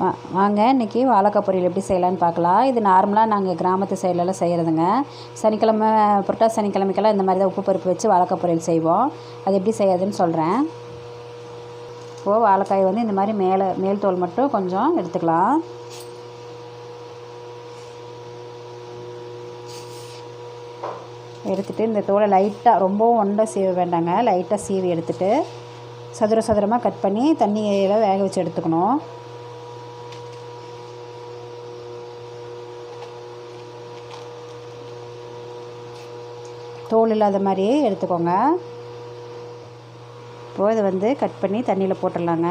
வா வாங்க இன்றைக்கி வாழைக்காய் பொரியல் எப்படி செய்யலான்னு பார்க்கலாம். இது நார்மலாக நாங்கள் கிராமத்து சைட்லலாம் செய்கிறதுங்க சனிக்கிழமை புரட்டா சனிக்கிழமைக்கெல்லாம் இந்த மாதிரி தான் உப்பு பருப்பு வச்சு வாழைக்காய் பொரியல் செய்வோம். அது எப்படி செய்யறதுன்னு சொல்கிறேன் இப்போது வாழைக்காய் வந்து இந்த மாதிரி மேலே மேல் தோல் மட்டும் கொஞ்சம் எடுத்துக்கலாம். எடுத்துகிட்டு இந்த தோலை லைட்டாக ரொம்பவும் ஒண்டை சீவ வேண்டாங்க. லைட்டாக சீவி எடுத்துகிட்டு சதுர சதுரமாக கட் பண்ணி தண்ணியில் வேக வச்சு எடுத்துக்கணும். தோல் இல்லாத மாதிரியே எடுத்துக்கோங்க. இப்போது இதை வந்து கட் பண்ணி தண்ணியில் போட்டுடலாங்க.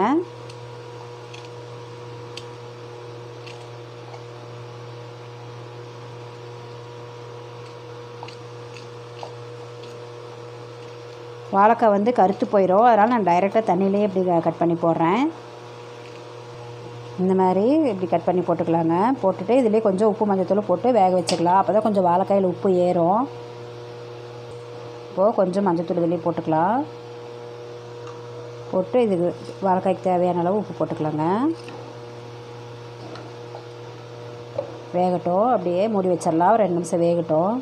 வாழைக்காய் வந்து கருத்து போயிடும் அதனால் நான் டைரெக்டாக தண்ணியிலே இப்படி கட் பண்ணி போடுறேன். இந்த மாதிரி இப்படி கட் பண்ணி போட்டுக்கலாங்க. போட்டுட்டு இதிலே கொஞ்சம் உப்பு மஞ்சத்தூள் போட்டு வேக வச்சுக்கலாம். அப்போ தான் கொஞ்சம் வாழைக்காயில் உப்பு ஏறும். இப்போது கொஞ்சம் மஞ்சத்தூள் வெளியே போட்டுக்கலாம். போட்டு இதுக்கு வாழைக்காய்க்கு தேவையான அளவு உப்பு போட்டுக்கலாங்க. வேகட்டும் அப்படியே மூடி வச்சிடலாம். ஒரு ரெண்டு நிமிஷம் வேகட்டும்.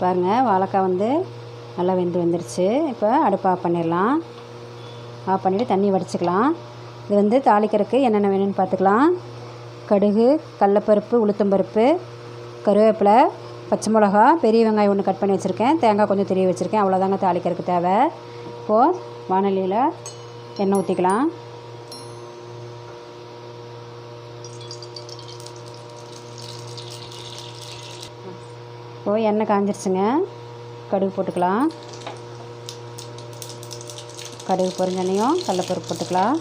பாருங்கள் வாழைக்காய் வந்து நல்லா வெந்து வந்துருச்சு. இப்போ அடுப்பு ஆஃப் பண்ணிடலாம். ஆஃப் பண்ணிவிட்டு தண்ணி வடிச்சிக்கலாம். இது வந்து தாளிக்கிறதுக்கு என்னென்ன வேணும்னு பார்த்துக்கலாம். கடுகு கடலப்பருப்பு உளுத்தம்பருப்பு கருவேப்பிலை பச்சை மிளகா பெரிய வெங்காயம் ஒன்று கட் பண்ணி வச்சுருக்கேன். தேங்காய் கொஞ்சம் தெரிய வச்சுருக்கேன். அவ்வளோதாங்க தாளிக்கிறதுக்கு தேவை. இப்போது வானலியில் எண்ணெய் ஊற்றிக்கலாம் இப்போது எண்ணெய் காஞ்சிருச்சுங்க. கடுகு போட்டுக்கலாம். கடுகு பொரிஞ்சனையும் கடலப்பருப்பு போட்டுக்கலாம்.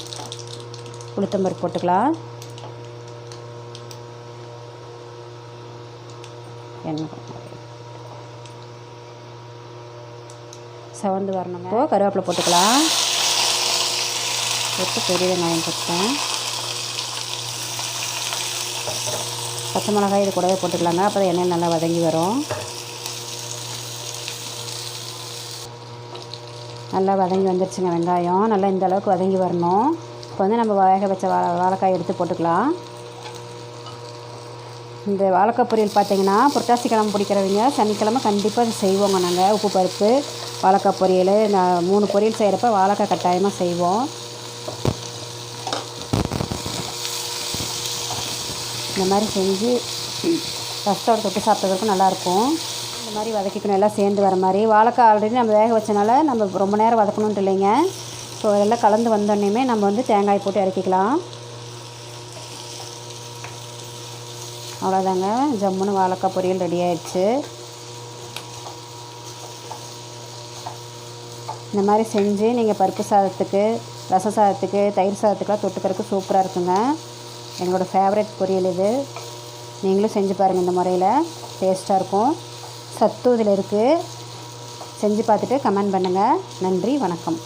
உளுத்தம்பருப்பு போட்டுக்கலாம். எண்ணெய் செவந்து வரணுங்க. இப்போது கருவேப்பிலை போட்டுக்கலாம். போட்டு பெரிய வெங்காயம் போட்டேன் பச்சை மிளகாய் இது கூடவே போட்டுக்கலாங்க. அப்போ எண்ணெய் நல்லா வதங்கி வரும். நல்லா வதங்கி வந்துருச்சுங்க வெங்காயம். நல்லா இந்த அளவுக்கு வதங்கி வரணும். இப்போ வந்து நம்ம வேக வச்ச வா வாழைக்காய் எடுத்து போட்டுக்கலாம். இந்த வாழைக்காய் பொரியல் பார்த்திங்கன்னா புரட்டாசி கிழமை பிடிக்கிறவங்க சனிக்கிழமை கண்டிப்பாக செய்வோங்க நாங்கள் உப்பு பருப்பு வாழைக்காய் பொரியல். நான் மூணு பொரியல் செய்கிறப்ப வாழைக்காய் கட்டாயமாக செய்வோம். இந்த மாதிரி செஞ்சு ரசத்தோட தொட்டு சாப்பிட்றதுக்கும் நல்லாயிருக்கும் இந்த மாதிரி வதக்கிக்கணும். எல்லாம் சேர்ந்து வர மாதிரி. வாழைக்காய் ஆல்ரெடி நம்ம வேக வச்சனால நம்ம ரொம்ப நேரம் வதக்கணுன்ட்டு இல்லைங்க. ஸோ எல்லாம் கலந்து வந்தோடனேயுமே நம்ம வந்து தேங்காய் போட்டு இறக்கிக்கலாம். அவ்வளோதாங்க. ஜம்முன்னு வாழைக்காய் பொரியல் ரெடி ஆயிடுச்சு. இந்த மாதிரி செஞ்சு நீங்கள் பருப்பு சாதத்துக்கு ரச சாதத்துக்கு தயிர் சாதத்துக்குலாம் தொட்டுக்கிறதுக்கு சூப்பராக இருக்குங்க. என்னோடய ஃபேவரட் பொரியல் இது. நீங்களும் செஞ்சு பாருங்கள் இந்த முறையில். டேஸ்ட்டாக இருக்கும். சத்து இதில் இருக்குது செஞ்சு பார்த்துட்டு கமெண்ட் பண்ணுங்கள் நன்றி வணக்கம்.